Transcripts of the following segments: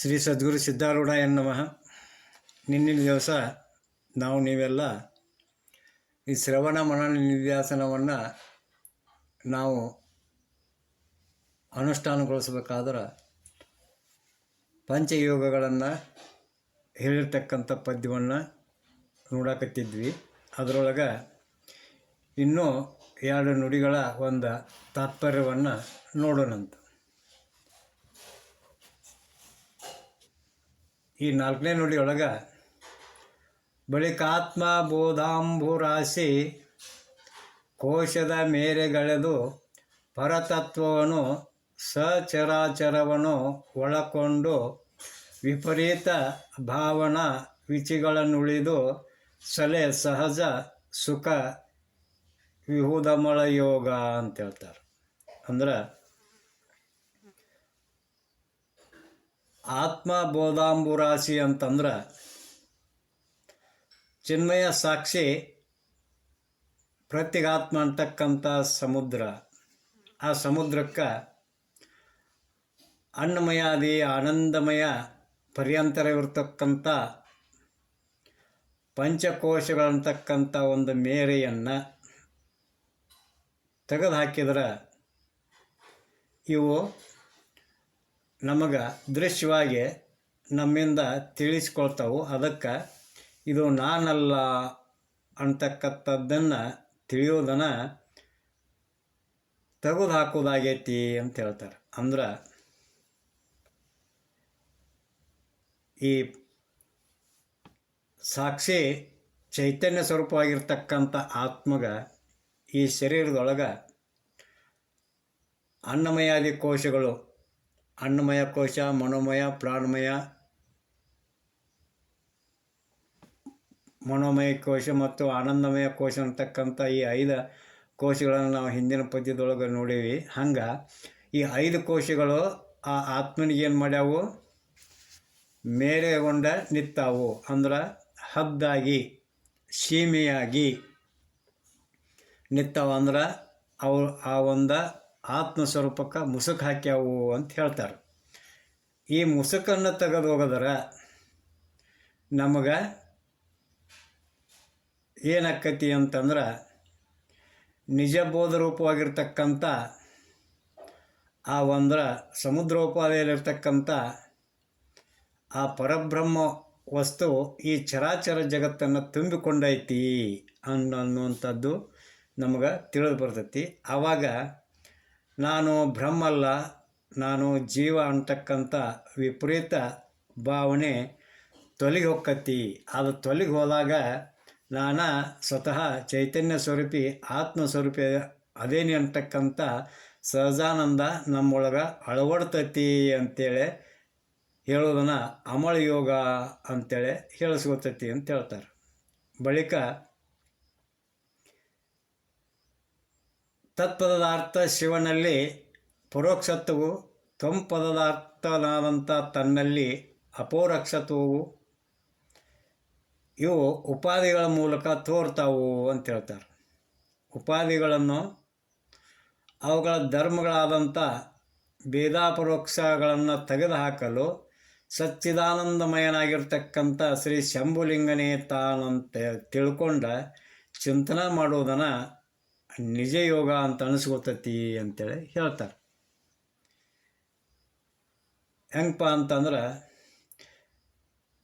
ಶ್ರೀ ಸದ್ಗುರು ಸಿದ್ಧಾರೂಢ ನಮಃ ನಿನ್ನಿನ ದಿವಸ ನಾವು ನೀವೆಲ್ಲ ಈ ಶ್ರವಣ ಮನನ ನಿಧ್ಯಾಸನವನ್ನು ನಾವು ಅನುಷ್ಠಾನಗೊಳಿಸಬೇಕಾದ್ರೆ ಪಂಚಯೋಗಗಳನ್ನು ಹೇಳಿರ್ತಕ್ಕಂಥ ಪದ್ಯವನ್ನು ನೋಡಕತ್ತಿದ್ವಿ. ಅದರೊಳಗೆ ಇನ್ನೂ ಎರಡು ನುಡಿಗಳ ಒಂದು ತಾತ್ಪರ್ಯವನ್ನು ನೋಡೋಣಂತ. ಈ ನಾಲ್ಕನೇ ನುಡಿಯೊಳಗೆ ಬಳಿಕಾತ್ಮ ಬೋಧಾಂಬುರಾಶಿ ಕೋಶದ ಮೇರೆಗಳೆದು ಪರತತ್ವವನ್ನು ಸಚರಾಚರವನ್ನು ಒಳಕೊಂಡು ವಿಪರೀತ ಭಾವನಾ ವಿಚಿಗಳನ್ನುಳಿದು ಸಲೆ, ಸಹಜ, ಸುಖ ವಿಹುದಮಳ ಯೋಗ ಅಂತ ಹೇಳ್ತಾರೆ ಅಂದ್ರೆ ಆತ್ಮ ಬೋಧಾಂಬುರಾಶಿ ಅಂತಂದ್ರೆ ಚಿನ್ಮಯ ಸಾಕ್ಷಿ ಪ್ರತ್ಯಗಾತ್ಮ ಅಂತಕ್ಕಂಥ ಸಮುದ್ರ. ಆ ಸಮುದ್ರಕ್ಕೆ ಅನ್ನಮಯಾದಿ, ಆನಂದಮಯ ಪರ್ಯಂತರವಿರ್ತಕ್ಕಂಥ ಪಂಚಕೋಶಗಳಂತಕ್ಕಂಥ ಒಂದು ಮೇರೆಯನ್ನು ತೆಗೆದು ಹಾಕಿದ್ರೆ ಇವು ನಮಗೆ ದೃಶ್ಯವಾಗಿ ನಮ್ಮಿಂದ ತಿಳಿಸ್ಕೊಳ್ತಾವು. ಅದಕ್ಕೆ ಇದು ನಾನಲ್ಲ ಅಂತಕ್ಕಂಥದ್ದನ್ನು ತಿಳಿಯೋದನ್ನು ತೆಗೆದು ಹಾಕೋದಾಗೈತಿ ಅಂತ ಹೇಳ್ತಾರೆ. ಅಂದ್ರೆ ಈ ಸಾಕ್ಷಿ ಚೈತನ್ಯ ಸ್ವರೂಪವಾಗಿರ್ತಕ್ಕಂಥ ಆತ್ಮಗ ಈ ಶರೀರದೊಳಗೆ ಅನ್ನಮಯಾದಿ ಕೋಶಗಳು ಅನ್ನಮಯ ಕೋಶ, ಮನೋಮಯ, ಪ್ರಾಣಮಯ, ಮನೋಮಯ ಕೋಶ ಮತ್ತು ಆನಂದಮಯ ಕೋಶ ಅಂತಕ್ಕಂಥ ಈ ಐದು ಕೋಶಗಳನ್ನು ನಾವು ಹಿಂದಿನ ಪದ್ಯದೊಳಗೆ ನೋಡೀವಿ. ಹಂಗೆ ಈ ಐದು ಕೋಶಗಳು ಆ ಆತ್ಮನಿಗೆ ಏನು ಮಾಡ್ಯಾವು? ಮೇರೆಗೊಂಡ ನಿತ್ತಾವು ಅಂದ್ರೆ ಹದ್ದಾಗಿ ಸೀಮೆಯಾಗಿ ನಿತ್ತಾವ ಅಂದ್ರೆ ಅವು ಆ ಒಂದು ಆತ್ಮ ಸ್ವರೂಪಕ್ಕೆ ಮುಸುಕು ಹಾಕ್ಯಾವು ಅಂತ ಹೇಳ್ತಾರೆ. ಈ ಮುಸುಕನ್ನು ತೆಗೆದು ಹೋಗೋದರ ನಮಗೆ ಏನಾಕತಿ ಅಂತಂದ್ರೆ ನಿಜ ಬೋಧ ರೂಪವಾಗಿರ್ತಕ್ಕಂಥ ಆ ಒಂದರ ಸಮುದ್ರೋಪಾದಿಯಲ್ಲಿರ್ತಕ್ಕಂಥ ಆ ಪರಬ್ರಹ್ಮ ವಸ್ತು ಈ ಚರಾಚರ ಜಗತ್ತನ್ನು ತುಂಬಿಕೊಂಡೈತಿ ಅನ್ನೋ ಅನ್ನುವಂಥದ್ದು ನಮಗೆ ತಿಳಿದು ಬರ್ತೈತಿ. ಆವಾಗ ನಾನು ಬ್ರಹ್ಮಲ್ಲ, ನಾನು ಜೀವ ಅಂತಕ್ಕಂಥ ವಿಪರೀತ ಭಾವನೆ ತೊಲಗಿ ಹೊಕ್ಕತಿ ಅದು ತೊಲಗಿ ಹೋದಾಗ ನಾನು ಸ್ವತಃ ಚೈತನ್ಯ ಸ್ವರೂಪಿ, ಆತ್ಮ ಸ್ವರೂಪಿ ಅದೇನಿ ಅಂತಕ್ಕಂಥ ಸಹಜಾನಂದ ನಮ್ಮೊಳಗೆ ಅಳವಡ್ತತಿ ಅಂತೇಳಿ ಹೇಳೋದನ್ನು ಅಮಳ ಯೋಗ ಅಂತೇಳಿ ಹೇಳಿಸ್ಕೊತೈತಿ ಅಂತ ಹೇಳ್ತಾರೆ. ಬಳಿಕ ತತ್ಪದಾರ್ಥ ಶಿವನಲ್ಲಿ ಪರೋಕ್ಷತ್ವವು ತ್ವಂಪದಾರ್ಥನಾದಂಥ ತನ್ನಲ್ಲಿ ಅಪೋರಕ್ಷತ್ವವು. ಇವು ಉಪಾಧಿಗಳ ಮೂಲಕ ತೋರ್ತಾವು ಅಂತ ಹೇಳ್ತಾರೆ. ಉಪಾಧಿಗಳನ್ನು ಅವುಗಳ ಧರ್ಮಗಳಾದಂಥ ಭೇದಾಪರೋಕ್ಷಗಳನ್ನು ತೆಗೆದುಹಾಕಲು ಸಚ್ಚಿದಾನಂದಮಯನಾಗಿರ್ತಕ್ಕಂಥ ಶ್ರೀ ಶಂಭುಲಿಂಗನೇ ತಾನಂತ ತಿಳ್ಕೊಂಡ ಚಿಂತನೆ ಮಾಡುವುದನ್ನು ನಿಜ ಯೋಗ ಅಂತ ಅನಿಸ್ಕೊತತಿ ಅಂತೇಳಿ ಹೇಳ್ತಾರೆ. ಹೆಂಗಪ್ಪ ಅಂತಂದ್ರೆ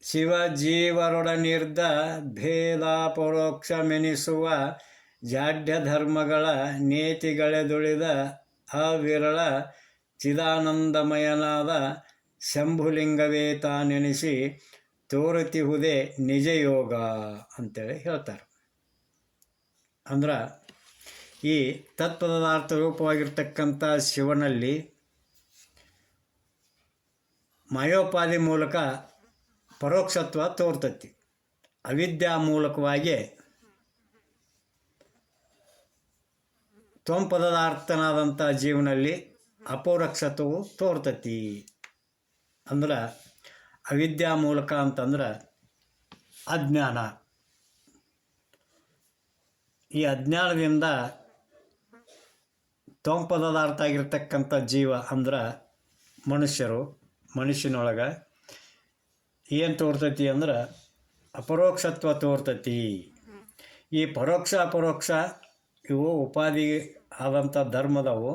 ಶಿವ ಜೀವರೊಡನಿರ್ದ ಭೇದ ಪರೋಕ್ಷಮೆನಿಸುವ ಜಾಡ್ಯ ಧರ್ಮಗಳ ನೇತಿಗಳೆದುಳಿದ ಅವಿರಳ ಚಿದಾನಂದಮಯನಾದ ಶಂಭುಲಿಂಗವೇ ತಾನೆನಿಸಿ ತೋರುತಿಹುದೇ ನಿಜ ಯೋಗ ಅಂತೇಳಿ ಹೇಳ್ತಾರೆ. ಅಂದ್ರೆ ಈ ತತ್ಪದಾರ್ಥ ರೂಪವಾಗಿರ್ತಕ್ಕಂಥ ಶಿವನಲ್ಲಿ ಮಯೋಪಾದಿ ಮೂಲಕ ಪರೋಕ್ಷತ್ವ ತೋರ್ತತಿ. ಅವಿದ್ಯಾ ಮೂಲಕವಾಗಿ ತ್ವಂಪದಾರ್ಥನಾದಂಥ ಜೀವನಲ್ಲಿ ಅಪೌರಕ್ಷತ್ವವು ತೋರ್ತತಿ. ಅಂದ್ರೆ ಅವಿದ್ಯಾ ಮೂಲಕ ಅಂತಂದ್ರೆ ಅಜ್ಞಾನ. ಈ ಅಜ್ಞಾನದಿಂದ ತ್ವಂಪದಾರ್ಥ ಆಗಿರ್ತಕ್ಕಂಥ ಜೀವ ಅಂದ್ರೆ ಮನುಷ್ಯರು, ಮನುಷ್ಯನೊಳಗೆ ಏನು ತೋರ್ತೈತಿ ಅಂದ್ರೆ ಅಪರೋಕ್ಷತ್ವ ತೋರ್ತೈತಿ. ಈ ಪರೋಕ್ಷ ಅಪರೋಕ್ಷ ಇವು ಉಪಾಧಿ ಆದಂಥ ಧರ್ಮದವು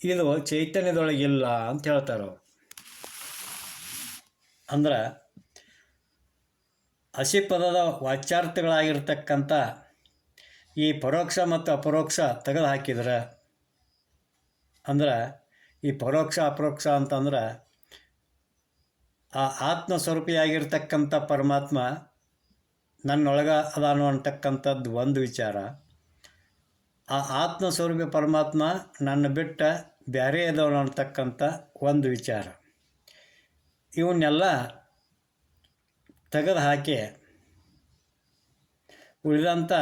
ಇದು ಚೈತನ್ಯದೊಳಗಿಲ್ಲ ಅಂತ ಹೇಳ್ತಾರೆ ಅಂದ್ರೆ ಹಸಿ ಪದದ ವಾಚ್ಯಾರ್ಥಗಳಾಗಿರ್ತಕ್ಕಂಥ ಈ ಪರೋಕ್ಷ ಮತ್ತು ಅಪರೋಕ್ಷ ತೆಗೆದು ಹಾಕಿದ್ರೆ ಅಂದ್ರೆ ಈ ಪರೋಕ್ಷ ಅಪರೋಕ್ಷ ಅಂತಂದ್ರೆ ಆ ಆತ್ಮ ಸ್ವರೂಪಿಯಾಗಿರ್ತಕ್ಕಂಥ ಪರಮಾತ್ಮ ನನ್ನೊಳಗ ಅದಾನು ಅಂತಕ್ಕಂಥದ್ದು ಒಂದು ವಿಚಾರ. ಆ ಆತ್ಮ ಸ್ವರೂಪಿ ಪರಮಾತ್ಮ ನನ್ನ ಬಿಟ್ಟ ಬೇರೆ ಇದ್ದವನು ಅಂತಕ್ಕಂಥ ಒಂದು ವಿಚಾರ. ಇವನ್ನೆಲ್ಲ ತೆಗೆದು ಹಾಕಿ ಉಳಿದಂಥ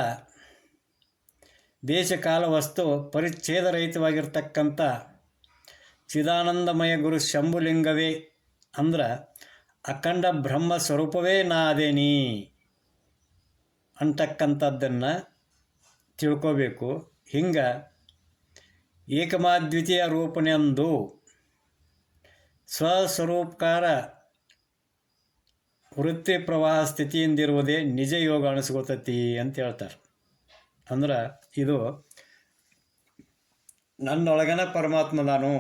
ದೇಶಕಾಲ ವಸ್ತು ಪರಿಚ್ಛೇದರಹಿತವಾಗಿರ್ತಕ್ಕಂಥ ಚಿದಾನಂದಮಯ ಗುರು ಶಂಭುಲಿಂಗವೇ ಅಂದ್ರೆ ಅಖಂಡ ಬ್ರಹ್ಮ ಸ್ವರೂಪವೇ ನಾದೇನಿ ಅಂತಕ್ಕಂಥದ್ದನ್ನು ತಿಳ್ಕೋಬೇಕು. ಹಿಂಗೆ ಏಕಮಾದ್ವಿತೀಯ ರೂಪನೆಂದು ಸ್ವಸ್ವರೂಪಕಾರ ವೃತ್ತಿ ಪ್ರವಾಹ ಸ್ಥಿತಿಯಿಂದಿರುವುದೇ ನಿಜ ಯೋಗ ಅನಿಸ್ಕೋತತಿ ಅಂತ ಹೇಳ್ತಾರೆ. ಅಂದ್ರೆ ಇದು ನನ್ನೊಳಗನ ಪರಮಾತ್ಮ ನಾನು.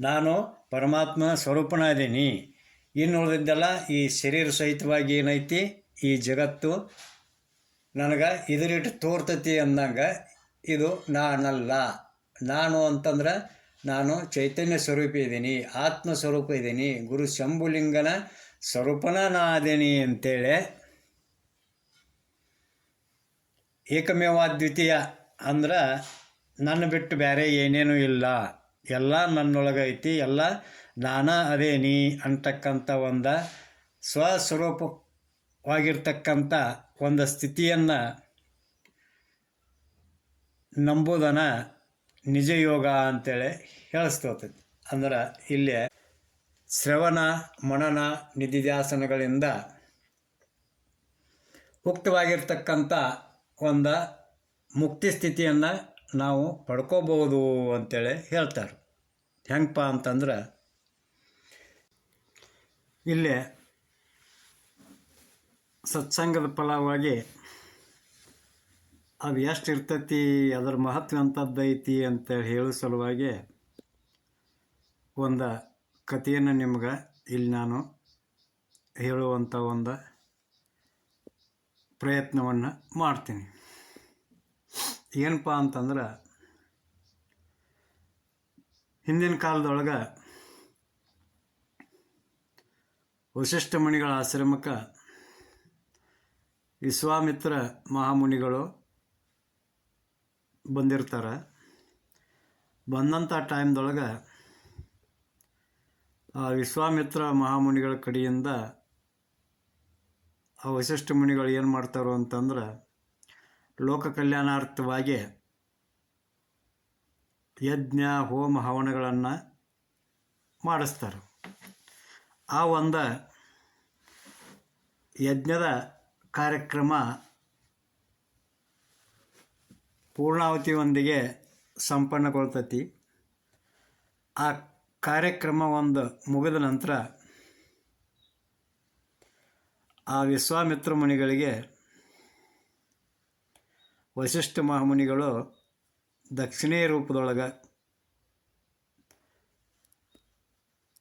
ನಾನು ಪರಮಾತ್ಮ ಸ್ವರೂಪನ ಇದ್ದೀನಿ. ಇನ್ನು ಉಳಿದಿದ್ದೆಲ್ಲ ಈ ಶರೀರ ಸಹಿತವಾಗಿ ಏನೈತಿ? ಈ ಜಗತ್ತು ನನಗೆ ಇದರಿಟ್ಟು ತೋರ್ತತಿ ಅಂದಂಗೆ ಇದು ನಾನಲ್ಲ. ನಾನು ಅಂತಂದ್ರೆ ನಾನು ಚೈತನ್ಯ ಸ್ವರೂಪ ಇದ್ದೀನಿ, ಆತ್ಮ ಸ್ವರೂಪ ಇದ್ದೀನಿ, ಗುರು ಶಂಭುಲಿಂಗನ ಸ್ವರೂಪನ ನಾ ಅದೇನಿ ಅಂತೇಳಿ ಏಕಮೇವಾದ್ವಿತೀಯ ಅಂದ್ರೆ ನನ್ನ ಬಿಟ್ಟು ಬೇರೆ ಏನೇನೂ ಇಲ್ಲ. ಎಲ್ಲ ನನ್ನೊಳಗೆ ಐತಿ ಎಲ್ಲ ನಾನ ಅದೇನಿ ಅಂತಕ್ಕಂಥ ಒಂದು ಸ್ವಸ್ವರೂಪವಾಗಿರ್ತಕ್ಕಂಥ ಒಂದು ಸ್ಥಿತಿಯನ್ನು ನಂಬುದನ ನಿಜ ಯೋಗ ಅಂತೇಳಿ ಹೇಳಿಸ್ತೋತೈತಿ. ಅಂದ್ರೆ ಇಲ್ಲಿ ಶ್ರವಣ, ಮನನ, ನಿಧಿಧ್ಯಾಸನಗಳಿಂದ ಉಕ್ತವಾಗಿರ್ತಕ್ಕಂಥ ಒಂದು ಮುಕ್ತಿ ಸ್ಥಿತಿಯನ್ನು ನಾವು ಪಡ್ಕೋಬೋದು ಅಂತೇಳಿ ಹೇಳ್ತಾರೆ. ಹೆಂಗಪ್ಪ ಅಂತಂದ್ರೆ, ಇಲ್ಲಿ ಸತ್ಸಂಗದ ಫಲವಾಗಿ ಅದು ಎಷ್ಟು ಇರ್ತೈತಿ, ಅದರ ಮಹತ್ವ ಎಂಥದ್ದೈತಿ ಅಂತೇಳಿ ಹೇಳೋ ಸಲುವಾಗಿ ಒಂದು ಕಥೆಯನ್ನು ನಿಮ್ಗೆ ಇಲ್ಲಿ ನಾನು ಹೇಳುವಂಥ ಒಂದು ಪ್ರಯತ್ನವನ್ನು ಮಾಡ್ತೀನಿ. ಏನಪ್ಪ ಅಂತಂದ್ರೆ, ಹಿಂದಿನ ಕಾಲದೊಳಗೆ ವಶಿಷ್ಠ ಮುನಿಗಳ ಆಶ್ರಮಕ್ಕೆ ವಿಶ್ವಾಮಿತ್ರ ಮಹಾಮುನಿಗಳು ಬಂದಿರ್ತಾರೆ. ಬಂದಂಥ ಟೈಮ್ದೊಳಗೆ ಆ ವಿಶ್ವಾಮಿತ್ರ ಮಹಾಮುನಿಗಳ ಕಡೆಯಿಂದ ಆ ವಶಿಷ್ಠ ಮುನಿಗಳು ಏನು ಮಾಡ್ತಾರೋ ಅಂತಂದ್ರೆ ಲೋಕ ಕಲ್ಯಾಣಾರ್ಥವಾಗಿ ಯಜ್ಞ, ಹೋಮ, ಹವನಗಳನ್ನು ಮಾಡಿಸ್ತಾರೆ. ಆ ಒಂದು ಯಜ್ಞದ ಕಾರ್ಯಕ್ರಮ ಪೂರ್ಣಾವತಿಯೊಂದಿಗೆ ಸಂಪನ್ನಗೊಳ್ತತಿ. ಆ ಕಾರ್ಯಕ್ರಮ ಒಂದು ಮುಗಿದ ನಂತರ ಆ ವಿಶ್ವಾಮಿತ್ರ ಮುನಿಗಳಿಗೆ ವಶಿಷ್ಠ ಮಹಾಮುನಿಗಳು ದಕ್ಷಿಣೆ ರೂಪದೊಳಗೆ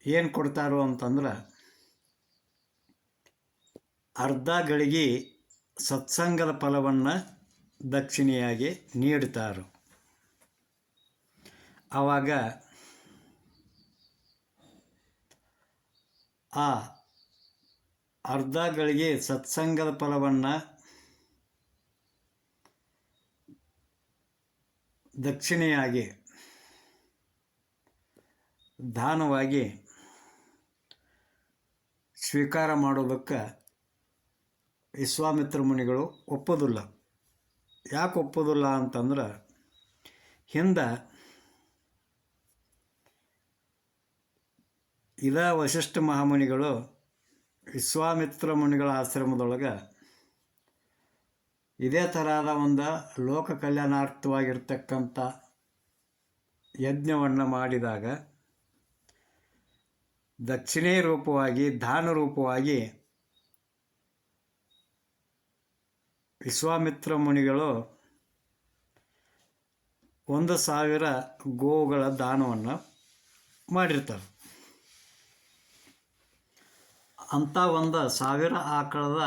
ಏನು ಕೊಡ್ತಾರೋ ಅಂತಂದ್ರೆ ಅರ್ಧ ಗಳಿಗೆ ಸತ್ಸಂಗದ ಫಲವನ್ನು ದಕ್ಷಿಣೆಯಾಗಿ ನೀಡ್ತಾರೋ. ಆವಾಗ ಆ ಅರ್ಧ ಗಳಿಗೆ ಸತ್ಸಂಗದ ಫಲವನ್ನು ದಕ್ಷಿಣೆಯಾಗಿ ದಾನವಾಗಿ ಸ್ವೀಕಾರ ಮಾಡೋದಕ್ಕೆ ವಿಶ್ವಾಮಿತ್ರ ಮುನಿಗಳು ಒಪ್ಪೋದಿಲ್ಲ. ಯಾಕೆ ಒಪ್ಪೋದಿಲ್ಲ ಅಂತಂದ್ರೆ, ಹಿಂದ ಇದ ವಶಿಷ್ಠ ಮಹಾಮುನಿಗಳು ವಿಶ್ವಾಮಿತ್ರ ಮುನಿಗಳ ಆಶ್ರಮದೊಳಗೆ ಇದೇ ಥರದ ಒಂದು ಲೋಕ ಕಲ್ಯಾಣಾರ್ಥವಾಗಿರ್ತಕ್ಕಂಥ ಯಜ್ಞವನ್ನು ಮಾಡಿದಾಗ ದಕ್ಷಿಣೆ ರೂಪವಾಗಿ ದಾನ ರೂಪವಾಗಿ ವಿಶ್ವಾಮಿತ್ರ ಮುನಿಗಳು ಒಂದು ಸಾವಿರ ಗೋವುಗಳ ದಾನವನ್ನು ಮಾಡಿರ್ತಾರೆ. ಅಂಥ ಒಂದು ಸಾವಿರ ಆಕಳದ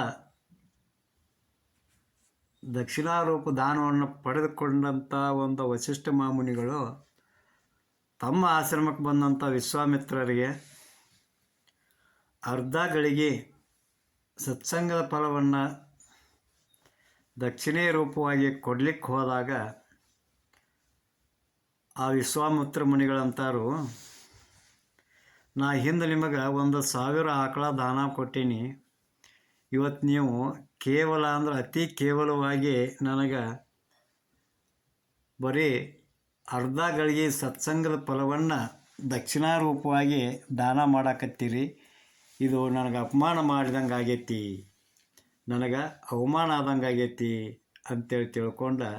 ದಕ್ಷಿಣಾರೂಪ ದಾನವನ್ನು ಪಡೆದುಕೊಂಡಂಥ ಒಂದು ವಶಿಷ್ಠ ಮಾಮುನಿಗಳು ತಮ್ಮ ಆಶ್ರಮಕ್ಕೆ ಬಂದಂಥ ವಿಶ್ವಾಮಿತ್ರರಿಗೆ ಅರ್ಧ ಗಳಿಗೆ ಸತ್ಸಂಗದ ಫಲವನ್ನು ದಕ್ಷಿಣೇ ರೂಪವಾಗಿ ಕೊಡ್ಲಿಕ್ಕೆ ಹೋದಾಗ ಆ ವಿಶ್ವಾಮಿತ್ರ ಮುನಿಗಳಂತಾರು ನಾ ಹಿಂದೆ ನಿಮಗೆ ಒಂದು ಸಾವಿರ ಆಕಳ ದಾನ ಕೊಟ್ಟೀನಿ. ಇವತ್ತು ನೀವು ಕೇವಲ ಅಂದ್ರೆ ಅತಿ ಕೇವಲವಾಗಿ ನನಗೆ ಬರೀ ಅರ್ಧ ಗಳಿಗೆ ಸತ್ಸಂಗದ ಫಲವನ್ನು ದಕ್ಷಿಣಾರೂಪವಾಗಿ ದಾನ ಮಾಡಾಕತ್ತೀರಿ. ಇದು ನನಗೆ ಅಪಮಾನ ಮಾಡಿದಂಗೆ ಆಗೈತಿ. ನನಗೆ ಅವಮಾನ ಆದಂಗೆ ಆಗೈತಿ ಅಂತೇಳಿ ತಿಳ್ಕೊಂಡು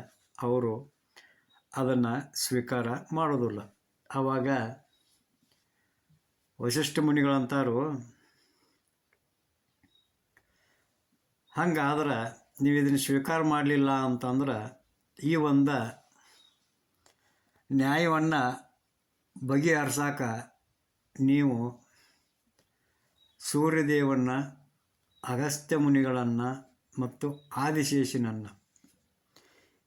ಅವರು ಅದನ್ನು ಸ್ವೀಕಾರ ಮಾಡೋದಿಲ್ಲ. ಆವಾಗ ವಶಿಷ್ಠ ಮುನಿಗಳಂತಾರು ಹಂಗಾದ್ರೆ ನೀವು ಇದನ್ನು ಸ್ವೀಕಾರ ಮಾಡಲಿಲ್ಲ ಅಂತಂದ್ರೆ ಈ ಒಂದು ನ್ಯಾಯವನ್ನು ಬಗೆಹರಿಸಾಕ ನೀವು ಸೂರ್ಯದೇವನ್ನ, ಅಗಸ್ತ್ಯ ಮುನಿಗಳನ್ನು ಮತ್ತು ಆದಿಶೇಷನನ್ನು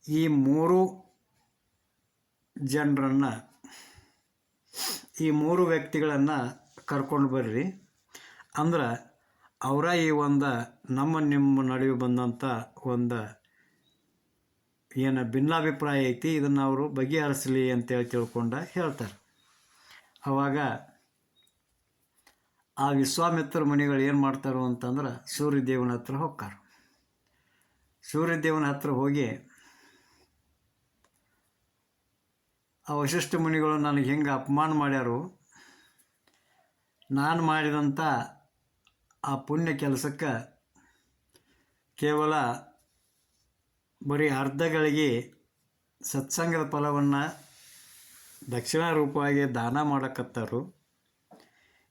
ಈ ಮೂರು ಜನರನ್ನು ಈ ಮೂರು ವ್ಯಕ್ತಿಗಳನ್ನು ಕರ್ಕೊಂಡು ಬರ್ರಿ. ಅಂದ್ರೆ, ಅವರ ಈ ಒಂದು ನಮ್ಮ ನಿಮ್ಮ ನಡುವೆ ಬಂದಂಥ ಒಂದು ಏನು ಭಿನ್ನಾಭಿಪ್ರಾಯ ಐತಿ, ಇದನ್ನು ಅವರು ಬಗೆಹರಿಸಲಿ ಅಂತೇಳಿ ತಿಳ್ಕೊಂಡು ಹೇಳ್ತಾರೆ. ಆವಾಗ ಆ ವಿಶ್ವಾಮಿತ್ರ ಮುನಿಗಳು ಏನು ಮಾಡ್ತಾರೋ ಅಂತಂದ್ರೆ ಸೂರ್ಯದೇವನ ಹತ್ರ ಹೋಗ್ತಾರೆ. ಸೂರ್ಯದೇವನ ಹತ್ರ ಹೋಗಿ ಆ ವಶಿಷ್ಠ ಮುನಿಗಳು ನನಗೆ ಹೆಂಗೆ ಅಪಮಾನ ಮಾಡ್ಯಾರು, ನಾನು ಮಾಡಿದಂಥ ಆ ಪುಣ್ಯ ಕೆಲಸಕ್ಕೆ ಕೇವಲ ಬರೀ ಅರ್ಧಗಳಿಗೆ ಸತ್ಸಂಗದ ಫಲವನ್ನು ದಕ್ಷಿಣ ರೂಪವಾಗಿ ದಾನ ಮಾಡಕತ್ತಾರು,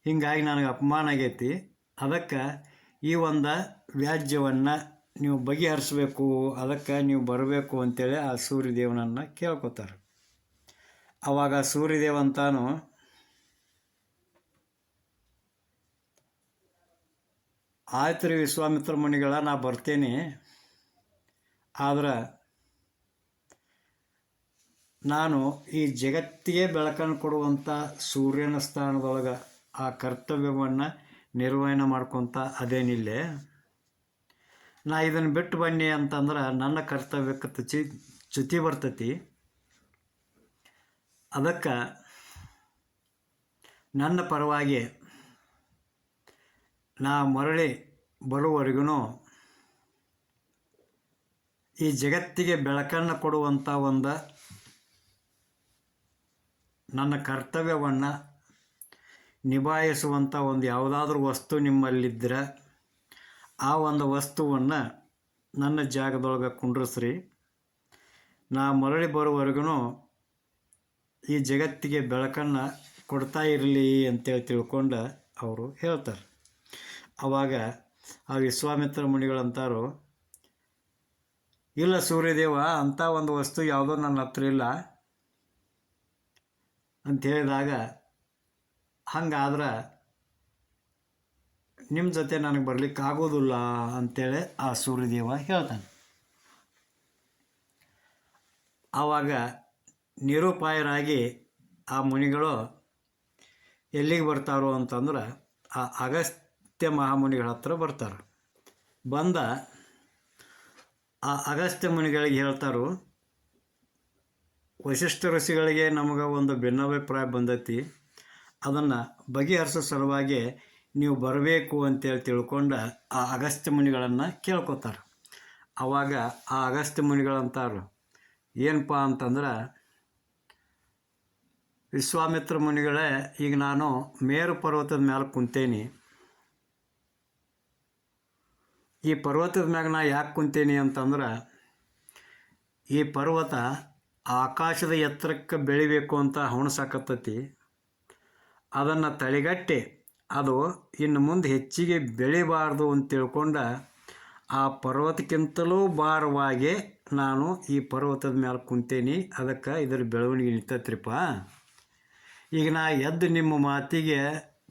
ಹೀಗಾಗಿ ನನಗೆ ಅಪಮಾನ ಆಗೈತಿ. ಅದಕ್ಕೆ ಈ ಒಂದು ವ್ಯಾಜ್ಯವನ್ನು ನೀವು ಬಗೆಹರಿಸ್ಬೇಕು, ಅದಕ್ಕೆ ನೀವು ಬರಬೇಕು ಅಂತೇಳಿ ಆ ಸೂರ್ಯದೇವನನ್ನು ಕೇಳ್ಕೊತಾರೆ. ಅವಾಗ ಸೂರ್ಯದೇವ ಅಂತಾನು, ಆಯ್ತು ರೀ ವಿಶ್ವಾಮಿತ್ರ ಮುನಿಗಳ, ನಾ ಬರ್ತೇನೆ. ಆದ್ರೆ ನಾನು ಈ ಜಗತ್ತಿಗೆ ಬೆಳಕನ್ನು ಕೊಡುವಂಥ ಸೂರ್ಯನ ಸ್ಥಾನದೊಳಗೆ ಆ ಕರ್ತವ್ಯವನ್ನು ನಿರ್ವಹಣೆ ಮಾಡ್ಕೊತ ಅದೇನಿಲ್ಲೇ. ನಾ ಇದನ್ನು ಬಿಟ್ಟು ಬನ್ನಿ ಅಂತಂದ್ರೆ ನನ್ನ ಕರ್ತವ್ಯಕ್ಕೆ ಚುತಿ ಚ್ಯುತಿ ಬರ್ತೈತಿ. ಅದಕ್ಕೆ ನನ್ನ ಪರವಾಗಿ ನಾ ಮರಳಿ ಬರುವವರೆಗೂ ಈ ಜಗತ್ತಿಗೆ ಬೆಳಕನ್ನು ಕೊಡುವಂಥ ಒಂದು ನನ್ನ ಕರ್ತವ್ಯವನ್ನು ನಿಭಾಯಿಸುವಂಥ ಒಂದು ಯಾವುದಾದ್ರೂ ವಸ್ತು ನಿಮ್ಮಲ್ಲಿದ್ದರೆ ಆ ಒಂದು ವಸ್ತುವನ್ನು ನನ್ನ ಜಾಗದೊಳಗೆ ಕುಂಡ್ರಿಸ್ರಿ. ನಾ ಮರಳಿ ಬರುವವರೆಗೂ ಈ ಜಗತ್ತಿಗೆ ಬೆಳಕನ್ನು ಕೊಡ್ತಾ ಇರಲಿ ಅಂತೇಳಿ ತಿಳ್ಕೊಂಡು ಅವರು ಹೇಳ್ತಾರೆ. ಆವಾಗ ಆ ವಿಶ್ವಾಮಿತ್ರ ಮುನಿಗಳಂತಾರು, ಇಲ್ಲ ಸೂರ್ಯದೇವ ಅಂಥ ಒಂದು ವಸ್ತು ಯಾವುದೋ ನನ್ನ ಹತ್ರ ಇಲ್ಲ ಅಂತ ಹೇಳಿದಾಗ, ಹಂಗಾದ್ರೆ ನಿಮ್ಮ ಜೊತೆ ನನಗೆ ಬರ್ಲಿಕ್ಕೆ ಆಗೋದಿಲ್ಲ ಅಂತೇಳಿ ಆ ಸೂರ್ಯದೇವ ಹೇಳ್ತಾನೆ. ಆವಾಗ ನಿರುಪಾಯರಾಗಿ ಆ ಮುನಿಗಳು ಎಲ್ಲಿಗೆ ಬರ್ತಾರೋ ಅಂತಂದ್ರೆ ಆ ಅಗಸ್ತ್ಯ ಮಹಾಮುನಿಗಳ ಹತ್ರ ಬರ್ತಾರೆ. ಬಂದ ಆ ಅಗಸ್ತ್ಯ ಮುನಿಗಳಿಗೆ ಹೇಳ್ತಾರೋ ವಶಿಷ್ಠ ಋಷಿಗಳಿಗೆ ನಮಗೆ ಒಂದು ಭಿನ್ನಾಭಿಪ್ರಾಯ ಬಂದೈತಿ. ಅದನ್ನು ಬಗೆಹರಿಸೋ ಸಲುವಾಗಿ ನೀವು ಬರಬೇಕು ಅಂತೇಳಿ ತಿಳ್ಕೊಂಡು ಆ ಅಗಸ್ತ್ಯ ಮುನಿಗಳನ್ನು ಕೇಳ್ಕೊತಾರೆ. ಆವಾಗ ಆ ಅಗಸ್ತ್ಯ ಮುನಿಗಳಂತಾರು ಏನಪ್ಪ ಅಂತಂದ್ರೆ ವಿಶ್ವಾಮಿತ್ರ ಮುನಿಗಳೇ, ಈಗ ನಾನು ಮೇರು ಪರ್ವತದ ಮೇಲೆ ಕುಂತೇನಿ. ಈ ಪರ್ವತದ ಮ್ಯಾಗ ನಾ ಯಾಕೆ ಕುಂತೇನಿ ಅಂತಂದ್ರೆ, ಈ ಪರ್ವತ ಆಕಾಶದ ಎತ್ತರಕ್ಕೆ ಬೆಳಿಬೇಕು ಅಂತ ಹುಣಸಾಕತ್ತತಿ. ಅದನ್ನು ತಳಿಗಟ್ಟಿ, ಅದು ಇನ್ನು ಮುಂದೆ ಹೆಚ್ಚಿಗೆ ಬೆಳಿಬಾರ್ದು ಅಂತ ತಿಳ್ಕೊಂಡ, ಆ ಪರ್ವತಕ್ಕಿಂತಲೂ ಭಾರವಾಗಿ ನಾನು ಈ ಪರ್ವತದ ಮೇಲೆ ಕುಂತೇನಿ. ಅದಕ್ಕೆ ಇದರ ಬೆಳವಣಿಗೆ ನಿಂತತ್ರಿಪ್ಪ. ಈಗ ನಾ ಎದ್ದು ನಿಮ್ಮ ಮಾತಿಗೆ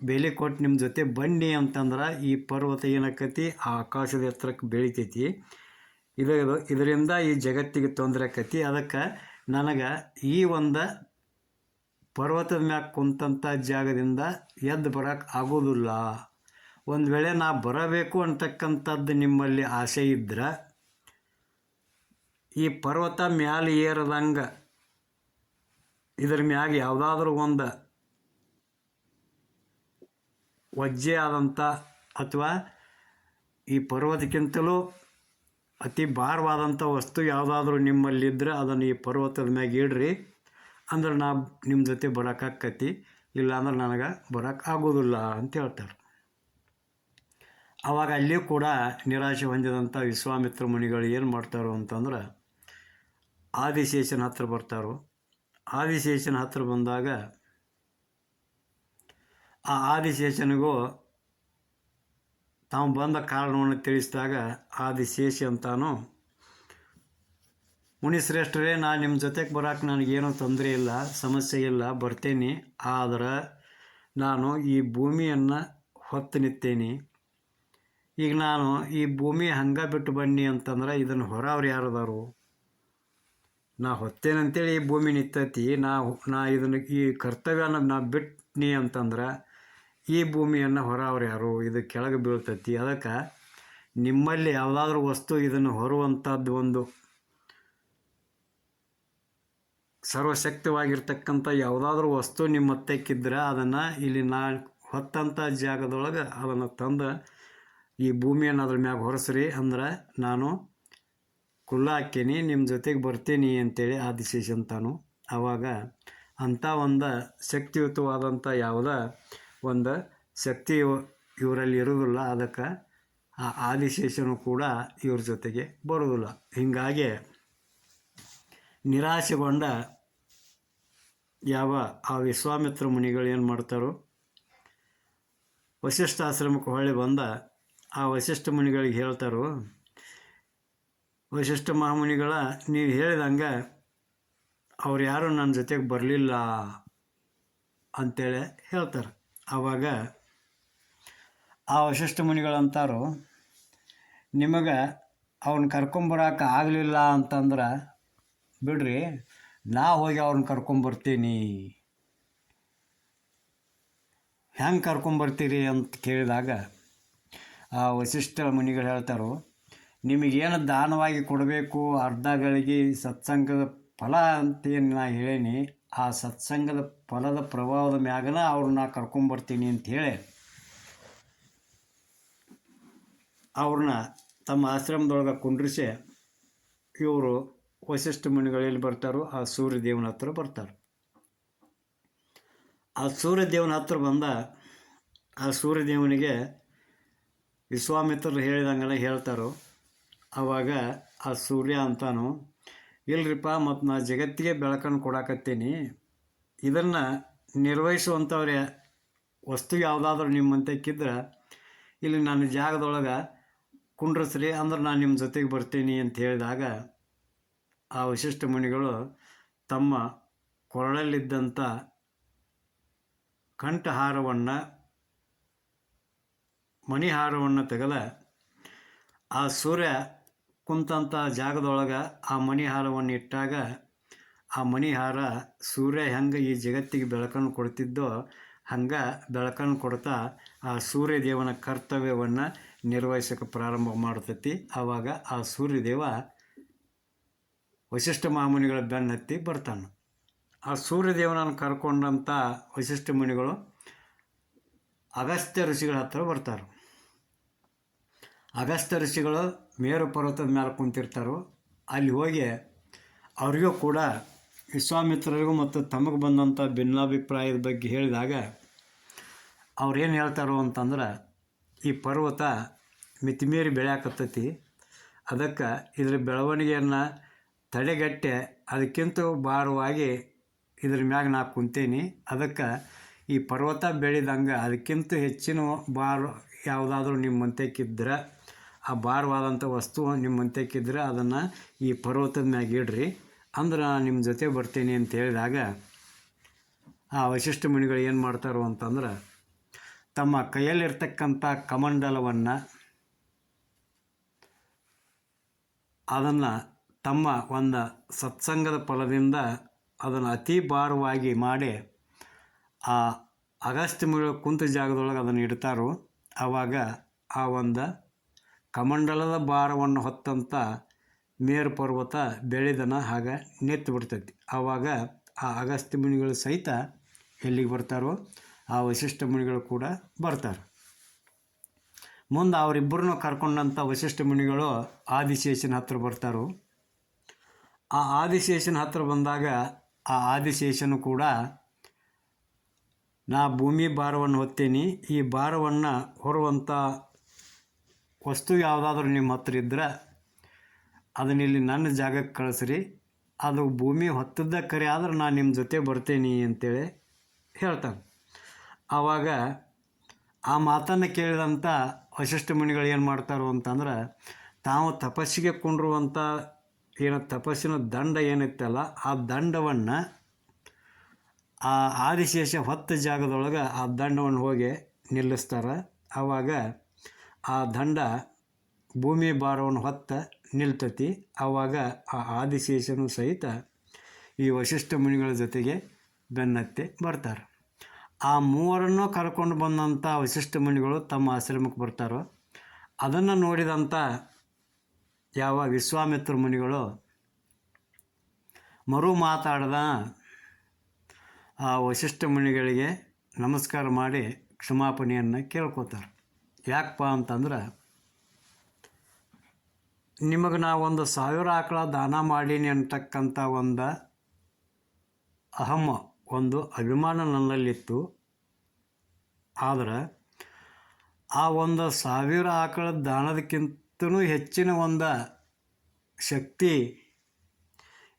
ಬೆಲೆ ಕೊಟ್ಟು ನಿಮ್ಮ ಜೊತೆ ಬನ್ನಿ ಅಂತಂದ್ರೆ ಈ ಪರ್ವತ ಏನಾಕತಿ? ಆ ಆಕಾಶದ ಎತ್ತರಕ್ಕೆ ಬೆಳಿತೈತಿ. ಇದು ಇದರಿಂದ ಈ ಜಗತ್ತಿಗೆ ತೊಂದರೆ ಆಕತಿ. ಅದಕ್ಕೆ ನನಗೆ ಈ ಒಂದು ಪರ್ವತದ ಮ್ಯಾಗ ಕುಂತಂಥ ಜಾಗದಿಂದ ಎದ್ದು ಬರೋಕ್ಕೆ ಆಗೋದಿಲ್ಲ. ಒಂದು ವೇಳೆ ನಾ ಬರಬೇಕು ಅಂತಕ್ಕಂಥದ್ದು ನಿಮ್ಮಲ್ಲಿ ಆಸೆ ಇದ್ದರೆ ಈ ಪರ್ವತ ಮ್ಯಾಲೆ ಏರದಂಗೆ ಇದ್ರ ಮ್ಯಾಗ ಯಾವುದಾದ್ರೂ ಒಂದು ವಜ್ಜೆ ಆದಂಥ ಅಥವಾ ಈ ಪರ್ವತಕ್ಕಿಂತಲೂ ಅತಿ ಭಾರವಾದಂಥ ವಸ್ತು ಯಾವುದಾದ್ರೂ ನಿಮ್ಮಲ್ಲಿದ್ದರೆ ಅದನ್ನು ಈ ಪರ್ವತದ ಮ್ಯಾಗ ಇಡ್ರಿ. ಅಂದ್ರೆ ನಾ ನಿಮ್ಮ ಜೊತೆ ಬರೋಕ್ಕಾಕತಿ ಇಲ್ಲಾಂದ್ರೆ ನನಗೆ ಬರೋಕ್ಕೆ ಆಗೋದಿಲ್ಲ ಅಂತ ಹೇಳ್ತಾರೆ. ಆವಾಗ ಅಲ್ಲಿ ಕೂಡ ನಿರಾಶೆ ಹೊಂದಿದಂಥ ವಿಶ್ವಾಮಿತ್ರ ಮುನಿಗಳು ಏನು ಮಾಡ್ತಾರೋ ಅಂತಂದ್ರೆ ಆದಿಶೇಷನ ಹತ್ರ ಬರ್ತಾರೋ. ಆದಿಶೇಷನ ಹತ್ರ ಬಂದಾಗ ಆ ಆದಿಶೇಷನಿಗೂ ತಾವು ಬಂದ ಕಾರಣವನ್ನು ತಿಳಿಸಿದಾಗ ಆದಿಶೇಷ ಅಂತಾನು, ಮುನಿಶ್ರೇಷ್ಠರೇ, ನಾನು ನಿಮ್ಮ ಜೊತೆಗೆ ಬರೋಕೆ ನನಗೇನೂ ತೊಂದರೆ ಇಲ್ಲ, ಸಮಸ್ಯೆ ಇಲ್ಲ, ಬರ್ತೇನೆ. ಆದರೆ ನಾನು ಈ ಭೂಮಿಯನ್ನು ಹೊತ್ತು ನಿತ್ತೇನೆ. ಈಗ ನಾನು ಈ ಭೂಮಿ ಹಂಗೆ ಬಿಟ್ಟು ಬನ್ನಿ ಅಂತಂದ್ರೆ ಇದನ್ನು ಹೊರವ್ರು ಯಾರದಾರು? ನಾ ಹೊತ್ತೇನಂತೇಳಿ ಈ ಭೂಮಿ ನಿಂತೈತಿ, ನಾ ನಾ ಇದನ್ನು ಈ ಕರ್ತವ್ಯನ ನಾ ಬಿಟ್ನಿ ಅಂತಂದ್ರೆ ಈ ಭೂಮಿಯನ್ನು ಹೊರವ್ರು ಯಾರು? ಇದು ಕೆಳಗೆ ಬೀಳ್ತೈತಿ. ಅದಕ್ಕೆ ನಿಮ್ಮಲ್ಲಿ ಯಾವುದಾದ್ರೂ ವಸ್ತು ಇದನ್ನು ಹೊರುವಂಥದ್ದು ಒಂದು ಸರ್ವಶಕ್ತವಾಗಿರ್ತಕ್ಕಂಥ ಯಾವುದಾದ್ರೂ ವಸ್ತು ನಿಮ್ಮ ಹತ್ತಕ್ಕಿದ್ರೆ ಅದನ್ನು ಇಲ್ಲಿ ನಾ ಹೊತ್ತಂಥ ಜಾಗದೊಳಗೆ ಅದನ್ನು ತಂದು ಈ ಭೂಮಿಯನ್ನು ಅದ್ರ ಮ್ಯಾಗ ಹೊರಸ್ರಿ ಅಂದ್ರೆ ನಾನು ಹಾಕೀನಿ ನಿಮ್ಮ ಜೊತೆಗೆ ಬರ್ತೀನಿ ಅಂತೇಳಿ ಆದಿಶೇಷನ್ ತಾನು. ಆವಾಗ ಅಂಥ ಒಂದು ಶಕ್ತಿಯುತವಾದಂಥ ಯಾವುದೇ? ಒಂದು ಶಕ್ತಿ ಇವ- ಇವರಲ್ಲಿ ಇರುವುದಿಲ್ಲ ಅದಕ್ಕೆ ಆ ಆದಿಶೇಷನು ಕೂಡ ಇವ್ರ ಜೊತೆಗೆ ಬರುವುದಿಲ್ಲ ಹೀಗಾಗಿ ನಿರಾಶೆಗೊಂಡ ಯಾವ ಆ ವಿಶ್ವಾಮಿತ್ರ ಮುನಿಗಳು ಏನು ಮಾಡ್ತಾರೋ? ವಶಿಷ್ಠ ಆಶ್ರಮಕ್ಕೆ ಹೊಳ್ಳಿ ಬಂದ ಆ ವಶಿಷ್ಠ ಮುನಿಗಳಿಗೆ ಹೇಳ್ತಾರೋ ವಶಿಷ್ಠ ಮಹಾಮುನಿಗಳ, ನೀವು ಹೇಳಿದಂಗೆ ಅವ್ರು ಯಾರೂ ನನ್ನ ಜೊತೆಗೆ ಬರಲಿಲ್ಲ ಅಂತೇಳಿ ಹೇಳ್ತಾರೆ. ಆವಾಗ ಆ ವಶಿಷ್ಠ ಮುನಿಗಳಂತಾರು ನಿಮಗೆ ಅವ್ನ ಕರ್ಕೊಂಬರಕ್ಕೆ ಆಗಲಿಲ್ಲ ಅಂತಂದ್ರೆ ಬಿಡ್ರಿ, ನಾ ಹೋಗಿ ಅವ್ರನ್ನ ಕರ್ಕೊಂಬರ್ತೀನಿ ಹೆಂಗೆ ಕರ್ಕೊಂಬರ್ತೀರಿ ಅಂತ ಕೇಳಿದಾಗ ಆ ವಶಿಷ್ಠ ಮುನಿಗಳು ಹೇಳ್ತಾರೋ ನಿಮಗೇನು ದಾನವಾಗಿ ಕೊಡಬೇಕು? ಅರ್ಧ ಗಳಿಗೆ ಸತ್ಸಂಗದ ಫಲ ಅಂತೇನು ನಾ ಹೇಳೀನಿ. ಆ ಸತ್ಸಂಗದ ಫಲದ ಪ್ರಭಾವದ ಮ್ಯಾಗನ ಅವ್ರನ್ನ ಕರ್ಕೊಂಬರ್ತೀನಿ ಅಂತ ಹೇಳಿ. ಅವ್ರನ್ನ ತಮ್ಮ ಆಶ್ರಮದೊಳಗೆ ಕುಂಡ್ರಿಸಿ ಇವರು ವಶಿಷ್ಠ ಮುನಿಗಳಲ್ಲಿ ಬರ್ತಾರೋ ಆ ಸೂರ್ಯದೇವನ ಹತ್ರ ಬರ್ತಾರೆ. ಆ ಸೂರ್ಯದೇವನ ಹತ್ರ ಬಂದ ಆ ಸೂರ್ಯದೇವನಿಗೆ ವಿಶ್ವಾಮಿತ್ರರು ಹೇಳಿದಂಗೆಲ್ಲ ಹೇಳ್ತಾರೋ ಆವಾಗ ಆ ಸೂರ್ಯ ಅಂತಾನು, ಇಲ್ರಿಪ್ಪ ಮತ್ತು ನಾ ಜಗತ್ತಿಗೆ ಬೆಳಕನ್ನು ಕೊಡಾಕತ್ತೀನಿ. ಇದನ್ನು ನಿರ್ವಹಿಸುವಂಥವ್ರೆ ವಸ್ತು ಯಾವುದಾದ್ರೂ ನಿಮ್ಮಂತಕ್ಕಿದ್ರೆ ಇಲ್ಲಿ ನನ್ನ ಜಾಗದೊಳಗೆ ಕುಂಡ್ರಸ್ರಿ ಅಂದ್ರೆ ನಾನು ನಿಮ್ಮ ಜೊತೆಗೆ ಬರ್ತೀನಿ ಅಂತ ಹೇಳಿದಾಗ, ಆ ವಿಶಿಷ್ಟ ಮುನಿಗಳು ತಮ್ಮ ಕೊರಳಲ್ಲಿದ್ದಂಥ ಕಂಠಹಾರವನ್ನು, ಮಣಿಹಾರವನ್ನು ತೆಗೆದ, ಆ ಸೂರ್ಯ ಕುಂತಂಥ ಜಾಗದೊಳಗೆ ಆ ಮಣಿಹಾರವನ್ನು ಇಟ್ಟಾಗ ಆ ಮಣಿಹಾರ ಸೂರ್ಯ ಹೆಂಗೆ ಈ ಜಗತ್ತಿಗೆ ಬೆಳಕನ್ನು ಕೊಡ್ತಿದ್ದೋ ಹಂಗೆ ಬೆಳಕನ್ನು ಕೊಡ್ತಾ ಆ ಸೂರ್ಯದೇವನ ಕರ್ತವ್ಯವನ್ನು ನಿರ್ವಹಿಸೋಕೆ ಪ್ರಾರಂಭ ಮಾಡ್ತೈತಿ. ಆವಾಗ ಆ ಸೂರ್ಯದೇವ ವಶಿಷ್ಠ ಮಹಾಮುನಿಗಳ ಬೆನ್ನತ್ತಿ ಬರ್ತಾನೆ. ಆ ಸೂರ್ಯದೇವನನ್ನು ಕರ್ಕೊಂಡಂಥ ವಶಿಷ್ಠ ಮುನಿಗಳು ಅಗಸ್ತ್ಯ ಋಷಿಗಳ ಹತ್ತಿರ ಬರ್ತಾರೆ. ಅಗಸ್ತ್ಯ ಋಷಿಗಳು ಮೇರು ಪರ್ವತದ ಮೇಲೆ ಕುಂತಿರ್ತಾರೋ, ಅಲ್ಲಿ ಹೋಗಿ ಅವರಿಗೂ ಕೂಡ ವಿಶ್ವಾಮಿತ್ರರಿಗೂ ಮತ್ತು ತಮಗೆ ಬಂದಂಥ ಭಿನ್ನಾಭಿಪ್ರಾಯದ ಬಗ್ಗೆ ಹೇಳಿದಾಗ ಅವ್ರೇನು ಹೇಳ್ತಾರೋ ಅಂತಂದ್ರೆ, ಈ ಪರ್ವತ ಮಿತಿಮೀರಿ ಬೆಳೆಯಾಕತ್ತೈತಿ. ಅದಕ್ಕೆ ಇದ್ರ ಬೆಳವಣಿಗೆಯನ್ನು ತಡೆಗಟ್ಟೆ ಅದಕ್ಕಿಂತ ಭಾರವಾಗಿ ಇದ್ರ ಮ್ಯಾಗ ನಾ ಕುಂತೇನಿ. ಅದಕ್ಕೆ ಈ ಪರ್ವತ ಬೆಳೆದಂಗೆ ಅದಕ್ಕಿಂತ ಹೆಚ್ಚಿನ ಬಾರ್ ಯಾವುದಾದ್ರೂ ನಿಮ್ಮ ಮಂತ್ಯಕ್ಕಿದ್ರೆ ಆ ಭಾರವಾದಂಥ ವಸ್ತು ನಿಮ್ಮ ಮುಂತೆಕ್ಕಿದ್ರೆ ಅದನ್ನು ಈ ಪರ್ವತದ ಮ್ಯಾಗ ಇಡ್ರಿ. ಅಂದ್ರೆ ನಿಮ್ಮ ಜೊತೆ ಬರ್ತೀನಿ ಅಂತ ಹೇಳಿದಾಗ ಆ ವಶಿಷ್ಠ ಮುನಿಗಳು ಏನು ಮಾಡ್ತಾರೋ ಅಂತಂದ್ರೆ ತಮ್ಮ ಕೈಯಲ್ಲಿರ್ತಕ್ಕಂಥ ಕಮಂಡಲವನ್ನು ಅದನ್ನು ತಮ್ಮ ಒಂದು ಸತ್ಸಂಗದ ಫಲದಿಂದ ಅದನ್ನು ಅತಿ ಭಾರವಾಗಿ ಮಾಡಿ ಆ ಅಗಸ್ತ್ಯ ಮುನಿಗಳ ಕುಂತ ಜಾಗದೊಳಗೆ ಅದನ್ನು ಇಡ್ತಾರೋ ಆವಾಗ ಆ ಒಂದು ಕಮಂಡಲದ ಭಾರವನ್ನು ಹೊತ್ತಂಥ ಮೇರು ಪರ್ವತ ಬೆಳೆದನ ಹಾಗೆ ನೆತ್ತು ಬಿಡ್ತೈತಿ. ಆವಾಗ ಆ ಅಗಸ್ತ್ಯ ಮುನಿಗಳು ಸಹಿತ ಎಲ್ಲಿಗೆ ಬರ್ತಾರೋ ಆ ವಶಿಷ್ಠ ಮುನಿಗಳು ಕೂಡ ಬರ್ತಾರೆ. ಮುಂದೆ ಅವರಿಬ್ಬರನ್ನು ಕರ್ಕೊಂಡಂಥ ವಶಿಷ್ಠ ಮುನಿಗಳು ಆದಿಶೇಷನ ಹತ್ರ ಬರ್ತಾರೋ, ಆ ಆದಿಶೇಷನ ಹತ್ರ ಬಂದಾಗ ಆ ಆದಿಶೇಷನು ಕೂಡ, ನಾ ಭೂಮಿ ಭಾರವನ್ನು ಹೊತ್ತೇನಿ, ಈ ಭಾರವನ್ನು ಹೊರುವಂಥ ವಸ್ತು ಯಾವುದಾದ್ರೂ ನಿಮ್ಮ ಹತ್ರ ಇದ್ದರೆ ಅದನ್ನ ಇಲ್ಲಿ ನನ್ನ ಜಾಗಕ್ಕೆ ಕಳಿಸ್ರಿ. ಅದು ಭೂಮಿ ಹೊತ್ತದ ಕರೆ ಆದ್ರೆ ನಾನು ನಿಮ್ಮ ಜೊತೆ ಬರ್ತೀನಿ ಅಂತೇಳಿ ಹೇಳ್ತಾನೆ. ಆವಾಗ ಆ ಮಾತನ್ನು ಕೇಳಿದಂಥ ವಶಿಷ್ಠ ಮುನಿಗಳು ಏನು ಮಾಡ್ತಾರೋ ಅಂತಂದ್ರೆ ತಾವು ತಪಸ್ಸಿಗೆ ಕೊಂಡಿರುವಂಥ ಏನು ತಪಸ್ಸಿನ ದಂಡ ಏನಿತ್ತಲ್ಲ, ಆ ದಂಡವನ್ನು ಆ ಆದಿಶೇಷ ಹೊತ್ತ ಜಾಗದೊಳಗೆ ಆ ದಂಡವನ್ನು ಹೋಗಿ ನಿಲ್ಲಿಸ್ತಾರೆ. ಆವಾಗ ಆ ದಂಡ ಭೂಮಿ ಭಾರವನ್ನು ಹೊತ್ತ ನಿಲ್ತತಿ. ಆವಾಗ ಆ ಆದಿಶೇಷನು ಸಹಿತ ಈ ವಶಿಷ್ಠ ಮುನಿಗಳ ಜೊತೆಗೆ ಬೆನ್ನತ್ತಿ ಬರ್ತಾರೆ. ಆ ಮೂವರನ್ನು ಕರ್ಕೊಂಡು ಬಂದಂಥ ವಶಿಷ್ಠ ಮುನಿಗಳು ತಮ್ಮ ಆಶ್ರಮಕ್ಕೆ ಬರ್ತಾರೋ, ಅದನ್ನು ನೋಡಿದಂಥ ಯಾವ ವಿಶ್ವಾಮಿತ್ರ ಮುನಿಗಳು ಮರು ಮಾತಾಡ್ದ ಆ ವಶಿಷ್ಠ ಮುನಿಗಳಿಗೆ ನಮಸ್ಕಾರ ಮಾಡಿ ಕ್ಷಮಾಪಣೆಯನ್ನು ಕೇಳ್ಕೊತಾರೆ. ಯಾಕಪ್ಪ ಅಂತಂದ್ರೆ ನಿಮಗೆ ನಾ ಒಂದು ಸಾವಿರ ಆಕಳ ದಾನ ಮಾಡೀನಿ ಅಂತಕ್ಕಂಥ ಒಂದು ಅಹಮ, ಒಂದು ಅಭಿಮಾನ ನನ್ನಲ್ಲಿತ್ತು. ಆದ್ರೆ ಆ ಒಂದು ಸಾವಿರ ಆಕಳ ದಾನದಕ್ಕಿಂತನೂ ಹೆಚ್ಚಿನ ಒಂದು ಶಕ್ತಿ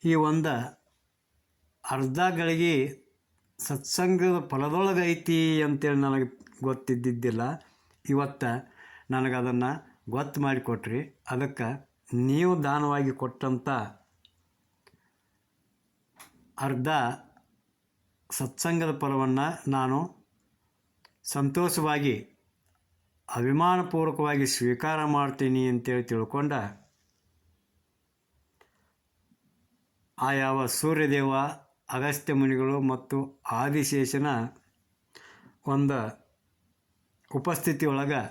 ಈ ಒಂದು ಅರ್ಧ ಗಳಿಗೆ ಸತ್ಸಂಗದ ಫಲದೊಳಗೈತಿ ಅಂತೇಳಿ ನನಗೆ ಗೊತ್ತಿದ್ದಿದ್ದಿಲ್ಲ. ಇವತ್ತು ನನಗದನ್ನು ಗೊತ್ತು ಮಾಡಿಕೊಟ್ರಿ ಅದಕ್ಕೆ ನೀವು ದಾನವಾಗಿ ಕೊಟ್ಟಂಥ ಅರ್ಧ ಸತ್ಸಂಗದ ಫಲವನ್ನು ನಾನು ಸಂತೋಷವಾಗಿ, ಅಭಿಮಾನಪೂರ್ವಕವಾಗಿ ಸ್ವೀಕಾರ ಮಾಡ್ತೀನಿ ಅಂತೇಳಿ ತಿಳ್ಕೊಂಡ ಆ ಯಾವ ಸೂರ್ಯದೇವ, ಅಗಸ್ತ್ಯ ಮುನಿಗಳು ಮತ್ತು ಆದಿಶೇಷನ ಒಂದು ಉಪಸ್ಥಿತಿಯೊಳಗೆ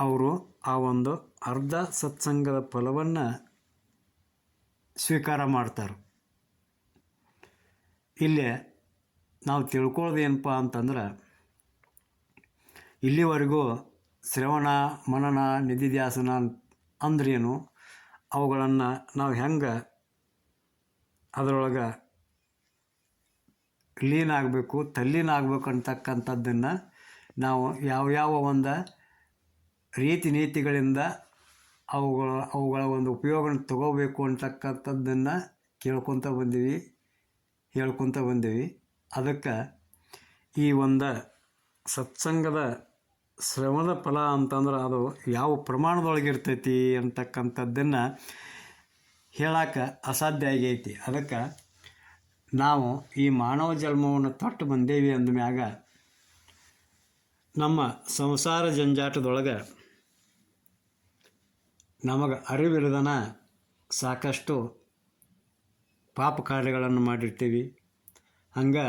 ಅವರು ಆ ಒಂದು ಅರ್ಧ ಸತ್ಸಂಗದ ಫಲವನ್ನು ಸ್ವೀಕಾರ ಮಾಡ್ತಾರೆ. ಇಲ್ಲಿ ನಾವು ತಿಳ್ಕೊಳ್ಳೋದು ಏನಪ್ಪ ಅಂತಂದ್ರೆ ಇಲ್ಲಿವರೆಗೂ ಶ್ರವಣ, ಮನನ, ನಿಧಿಧ್ಯಾಸನ ಅಂದ್ರೇನು ಅವುಗಳನ್ನು ನಾವು ಹೆಂಗೆ ಅದರೊಳಗೆ ತಲ್ಲೀನ ಆಗಬೇಕು ಅಂತಕ್ಕಂಥದ್ದನ್ನು ನಾವು ಯಾವ್ಯಾವ ಒಂದು ರೀತಿ ನೀತಿಗಳಿಂದ ಅವುಗಳ ಅವುಗಳ ಒಂದು ಉಪಯೋಗ ತಗೋಬೇಕು ಅಂತಕ್ಕಂಥದ್ದನ್ನು ಕೇಳ್ಕೊತ ಬಂದೀವಿ, ಹೇಳ್ಕೊತ ಬಂದೀವಿ. ಅದಕ್ಕೆ ಈ ಒಂದು ಸತ್ಸಂಗದ ಶ್ರಮದ ಫಲ ಅಂತಂದ್ರೆ ಅದು ಯಾವ ಪ್ರಮಾಣದೊಳಗೆ ಇರ್ತೈತಿ ಅಂತಕ್ಕಂಥದ್ದನ್ನು ಹೇಳಕ್ಕೆ ಅಸಾಧ್ಯ ಆಗೈತಿ. ಅದಕ್ಕೆ ನಾವು ಈ ಮಾನವ ಜನ್ಮವನ್ನು ತೊಟ್ಟು ಬಂದೇವಿ ಅಂದ ಮ್ಯಾಗ ನಮ್ಮ ಸಂಸಾರ ಜಂಜಾಟದೊಳಗೆ ನಮಗೆ ಅರಿವಿರದನ ಸಾಕಷ್ಟು ಪಾಪ ಕಾರ್ಯಗಳನ್ನು ಮಾಡಿರ್ತೀವಿ. ಹಂಗೆ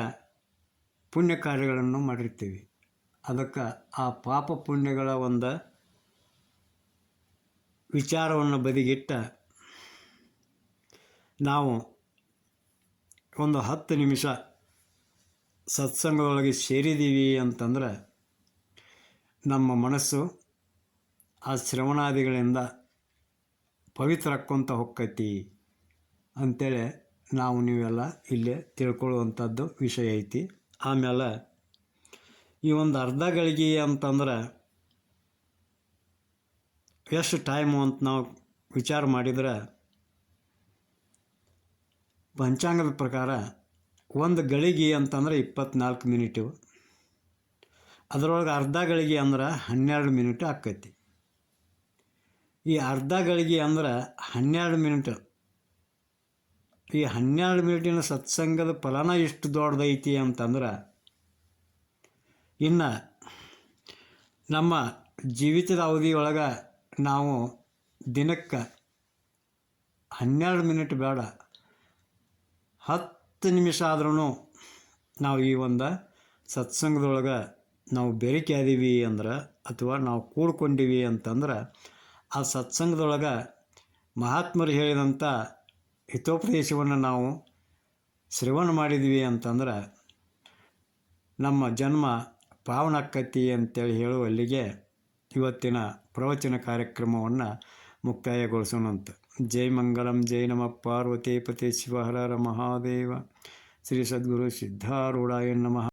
ಪುಣ್ಯ ಕಾರ್ಯಗಳನ್ನು ಮಾಡಿರ್ತೀವಿ. ಅದಕ್ಕೆ ಆ ಪಾಪ ಪುಣ್ಯಗಳ ಒಂದು ವಿಚಾರವನ್ನು ಬದಿಗಿಟ್ಟ ನಾವು ಒಂದು ಹತ್ತು ನಿಮಿಷ ಸತ್ಸಂಗದೊಳಗೆ ಸೇರಿದ್ದೀವಿ ಅಂತಂದ್ರೆ ನಮ್ಮ ಮನಸ್ಸು ಆ ಶ್ರವಣಾದಿಗಳಿಂದ ಪವಿತ್ರಕ್ಕೊಂತ ಹೊಕ್ಕೈತಿ ಅಂಥೇಳಿ ನಾವು ನೀವೆಲ್ಲ ಇಲ್ಲೇ ತಿಳ್ಕೊಳ್ಳುವಂಥದ್ದು ವಿಷಯ ಐತಿ. ಆಮೇಲೆ ಈ ಒಂದು ಅರ್ಧ ಗಳಿಗೆ ಅಂತಂದ್ರೆ ಎಷ್ಟು ಟೈಮು ಅಂತ ನಾವು ವಿಚಾರ ಮಾಡಿದ್ರೆ ಪಂಚಾಂಗದ ಪ್ರಕಾರ ಒಂದು ಗಳಿಗೆ ಅಂತಂದ್ರೆ ಇಪ್ಪತ್ನಾಲ್ಕು ಮಿನಿಟು ಅದರೊಳಗೆ ಅರ್ಧ ಗಳಿಗೆ ಅಂದ್ರೆ ಹನ್ನೆರಡು ಮಿನಿಟ್ ಆಕೈತಿ. ಈ ಅರ್ಧ ಗಳಿಗೆ ಅಂದ್ರೆ ಹನ್ನೆರಡು ಮಿನಿಟ್ ಈ ಹನ್ನೆರಡು ಮಿನಿಟಿನ ಸತ್ಸಂಗದ ಫಲನ ಎಷ್ಟು ದೊಡ್ಡದೈತಿ ಅಂತಂದ್ರೆ, ಇನ್ನು ನಮ್ಮ ಜೀವಿತದ ಅವಧಿಯೊಳಗೆ ನಾವು ದಿನಕ್ಕೆ ಹನ್ನೆರಡು ಮಿನಿಟ್ ಬೇಡ, ಹತ್ತು ನಿಮಿಷ ಆದ್ರೂ ನಾವು ಈ ಒಂದು ಸತ್ಸಂಗದೊಳಗೆ ನಾವು ಬೆರಿಕೆ ಅದೀವಿ ಅಂದ್ರೆ ಅಥವಾ ನಾವು ಕೂಡ್ಕೊಂಡಿವಿ ಅಂತಂದ್ರೆ ಆ ಸತ್ಸಂಗದೊಳಗೆ ಮಹಾತ್ಮರು ಹೇಳಿದಂಥ ಹಿತೋಪದೇಶವನ್ನು ನಾವು ಶ್ರವಣ ಮಾಡಿದ್ವಿ ಅಂತಂದ್ರೆ ನಮ್ಮ ಜನ್ಮ ಪಾವನಾಕ್ಕತಿ ಅಂತೇಳಿ ಹೇಳುವಲ್ಲಿಗೆ ಇವತ್ತಿನ ಪ್ರವಚನ ಕಾರ್ಯಕ್ರಮವನ್ನು ಮುಕ್ತಾಯಗೊಳಿಸೋಣಂತ. ಜೈ ಮಂಗಳಂ ಜೈ ನಮ ಪಾರ್ವತಿ ಪತಿ ಶಿವಹರ ಮಹಾದೇವ, ಶ್ರೀ ಸದ್ಗುರು ಸಿದ್ಧಾರೂಢಾಯ ನಮಃ.